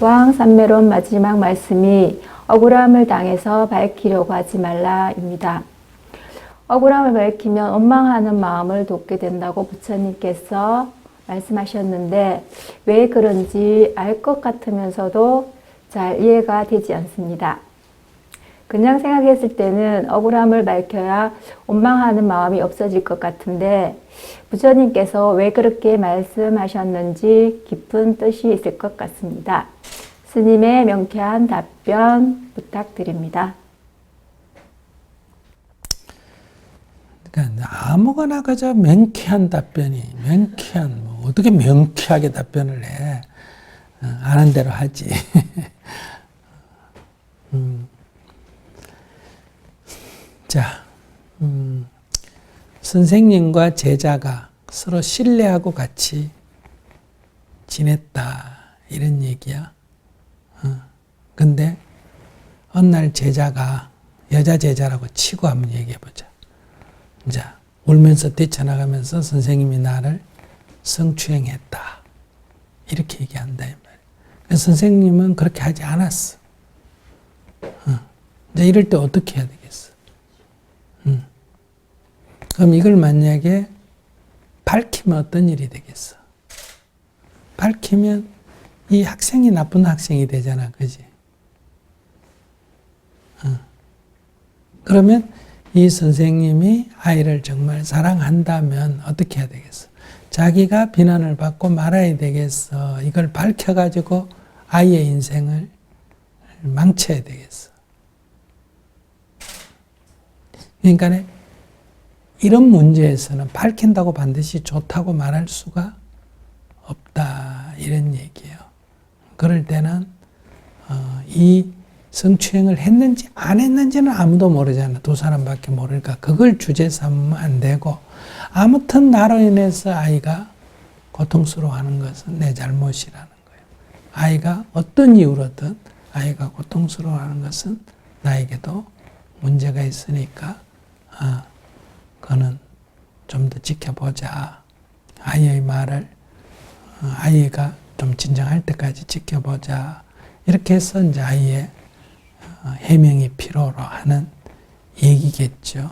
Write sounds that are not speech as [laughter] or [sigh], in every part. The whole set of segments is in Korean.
왕산매론 마지막 말씀이 억울함을 당해서 밝히려고 하지 말라입니다. 억울함을 밝히면 원망하는 마음을 돕게 된다고 부처님께서 말씀하셨는데 왜 그런지 알 것 같으면서도 잘 이해가 되지 않습니다. 그냥 생각했을 때는 억울함을 밝혀야 원망하는 마음이 없어질 것 같은데 부처님께서 왜 그렇게 말씀하셨는지 깊은 뜻이 있을 것 같습니다. 스님의 명쾌한 답변 부탁드립니다. 그러니까 아무거나 그저 명쾌한 답변이 명쾌한 뭐 어떻게 명쾌하게 답변을 해 어, 아는 대로 하지. [laughs] 음. 자, 음, 선생님과 제자가 서로 신뢰하고 같이 지냈다 이런 얘기야. 어. 근데 어느 날 제자가 여자 제자라고 치고 한번 얘기해 보자. 자, 울면서 뛰쳐나가면서 선생님이 나를 성추행했다. 이렇게 얘기한다. 이 말이야. 그래서 선생님은 그렇게 하지 않았어. 어. 이제 이럴 때 어떻게 해야 되겠어? 음. 그럼 이걸 만약에 밝히면 어떤 일이 되겠어? 밝히면 이 학생이 나쁜 학생이 되잖아. 그지? 어. 그러면 이 선생님이 아이를 정말 사랑한다면 어떻게 해야 되겠어? 자기가 비난을 받고 말아야 되겠어. 이걸 밝혀가지고 아이의 인생을 망쳐야 되겠어. 그러니까 이런 문제에서는 밝힌다고 반드시 좋다고 말할 수가 없다. 이런 얘기예요. 그럴 때는 어, 이 성추행을 했는지 안 했는지는 아무도 모르잖아. 두 사람밖에 모르니까 그걸 주제 삼으면 안 되고 아무튼 나로 인해서 아이가 고통스러워하는 것은 내 잘못이라는 거예요. 아이가 어떤 이유로든 아이가 고통스러워하는 것은 나에게도 문제가 있으니까 아, 그는 좀 더 지켜보자. 아이의 말을 어, 아이가 좀 진정할 때까지 지켜보자. 이렇게 해서 이제 아이의 어, 해명이 필요로 하는 얘기겠죠.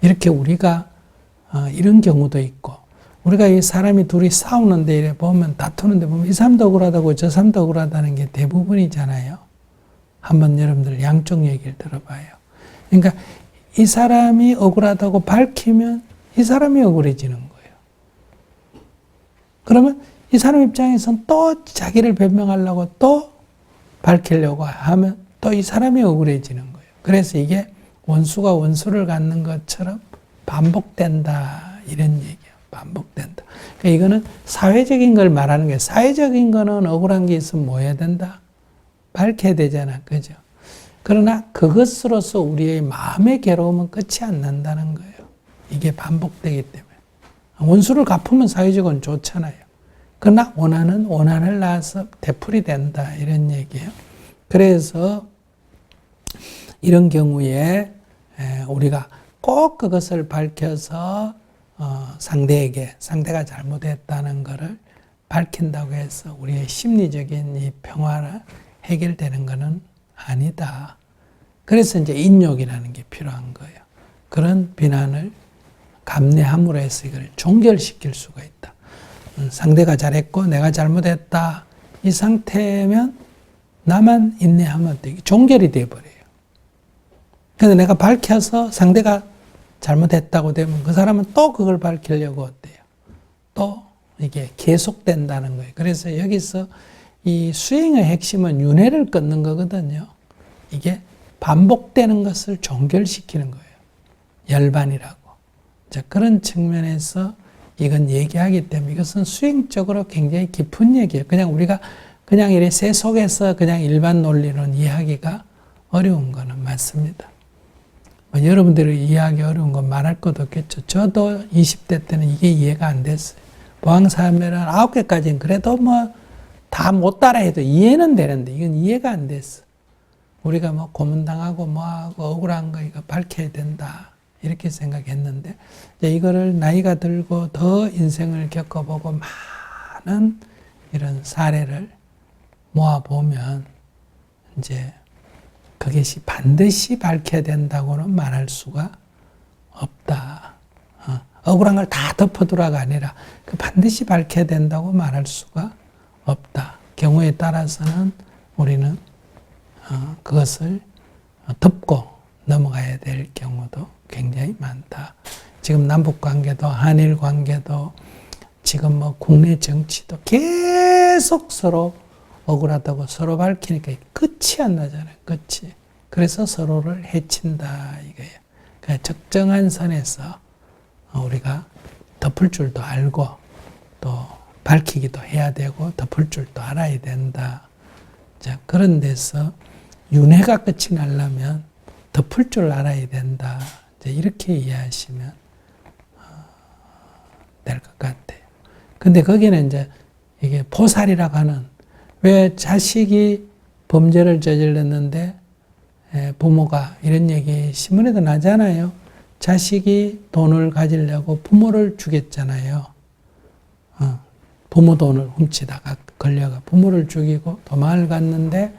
이렇게 우리가 어, 이런 경우도 있고 우리가 이 사람이 둘이 싸우는데 이래 보면 다투는데 보면 이 사람도 억울하다고 저 사람도 억울하다는 게 대부분이잖아요. 한번 여러분들 양쪽 얘기를 들어봐요. 그러니까 이 사람이 억울하다고 밝히면 이 사람이 억울해지는 거예요. 그러면 이 사람 입장에선 또 자기를 변명하려고 또 밝히려고 하면 또 이 사람이 억울해지는 거예요. 그래서 이게 원수가 원수를 갖는 것처럼 반복된다. 이런 얘기예요. 반복된다. 그러니까 이거는 사회적인 걸 말하는 게 사회적인 거는 억울한 게 있으면 뭐 해야 된다? 밝혀야 되잖아. 그죠? 그러나 그것으로서 우리의 마음의 괴로움은 끝이 안 난다는 거예요. 이게 반복되기 때문에. 원수를 갚으면 사회적으로는 좋잖아요. 그러나 원한은 원한을 낳아서 되풀이 된다. 이런 얘기예요. 그래서 이런 경우에 우리가 꼭 그것을 밝혀서 어, 상대에게 상대가 잘못했다는 것을 밝힌다고 해서 우리의 심리적인 이 평화를 해결되는 것은 아니다. 그래서 이제 인욕이라는 게 필요한 거예요. 그런 비난을 감내함으로 해서 이걸 종결시킬 수가 있다. 음, 상대가 잘했고 내가 잘못했다. 이 상태면 나만 인내하면 되게 종결이 돼버려요. 근데 내가 밝혀서 상대가 잘못했다고 되면 그 사람은 또 그걸 밝히려고 어때요? 또 이게 계속된다는 거예요. 그래서 여기서 이 수행의 핵심은 윤회를 끊는 거거든요. 이게 반복되는 것을 종결시키는 거예요. 열반이라고. 자, 그런 측면에서 이건 얘기하기 때문에 이것은 수행적으로 굉장히 깊은 얘기예요. 그냥 우리가 그냥 이래 새 속에서 그냥 일반 논리로는 이해하기가 어려운 거는 맞습니다. 뭐 여러분들이 이해하기 어려운 건 말할 것도 없겠죠. 저도 20대 때는 이게 이해가 안 됐어요. 보항사면은 아홉 개까지는 그래도 뭐 다 못 따라해도 이해는 되는데 이건 이해가 안 됐어. 우리가 뭐 고문당하고 뭐하고 억울한 거 이거 밝혀야 된다. 이렇게 생각했는데 이거를 나이가 들고 더 인생을 겪어보고 많은 이런 사례를 모아 보면 이제 그것이 반드시 밝혀야 된다고는 말할 수가 없다. 어, 억울한 걸 다 덮어두라가 아니라 그 반드시 밝혀야 된다고 말할 수가 없다. 경우에 따라서는 우리는 어, 그것을 덮고 넘어가야 될 경우도 굉장히 많다. 지금 남북 관계도 한일 관계도 지금 뭐 국내 정치도 계속 서로 억울하다고 서로 밝히니까 끝이 안 나잖아요. 끝이. 그래서 서로를 해친다 이거예요. 그러니까 적정한 선에서 우리가 덮을 줄도 알고 또 밝히기도 해야 되고 덮을 줄도 알아야 된다. 자, 그런 데서 윤회가 끝이 나려면 덮을 줄 알아야 된다. 이렇게 이해하시면 될 것 같아요. 근데 거기는 이제 이게 포살이라고 하는 왜 자식이 범죄를 저질렀는데 에, 부모가 이런 얘기 신문에도 나잖아요. 자식이 돈을 가지려고 부모를 죽였잖아요. 어, 부모 돈을 훔치다가 걸려가 부모를 죽이고 도망을 갔는데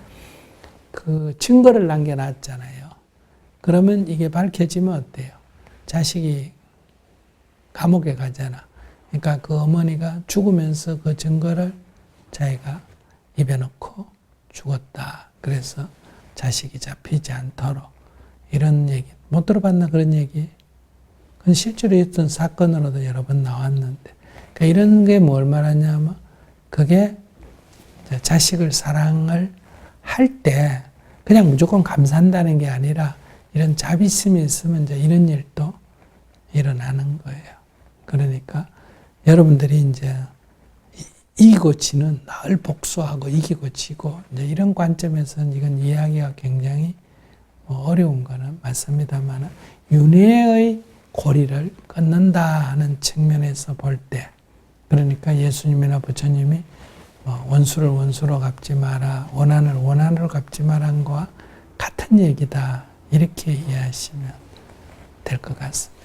그 증거를 남겨놨잖아요. 그러면 이게 밝혀지면 어때요? 자식이 감옥에 가잖아. 그러니까 그 어머니가 죽으면서 그 증거를 자기가 입에 넣고 죽었다. 그래서 자식이 잡히지 않도록 이런 얘기 못 들어봤나 그런 얘기? 그건 실제로 있던 사건으로도 여러 번 나왔는데 그러니까 이런 게 뭘 말하냐면 그게 자식을 사랑을 할 때 그냥 무조건 감사한다는 게 아니라 이런 자비심이 있으면 이제 이런 일도 일어나는 거예요. 그러니까 여러분들이 이제 이기고 지는 늘 복수하고 이기고 지고 이제 이런 관점에서는 이건 이야기가 굉장히 뭐 어려운 거는 맞습니다만 윤회의 고리를 끊는다 하는 측면에서 볼 때 그러니까 예수님이나 부처님이 뭐 원수를 원수로 갚지 마라 원한을 원한으로 갚지 마라는 거와 같은 얘기다 이렇게 이해하시면 될 것 같습니다.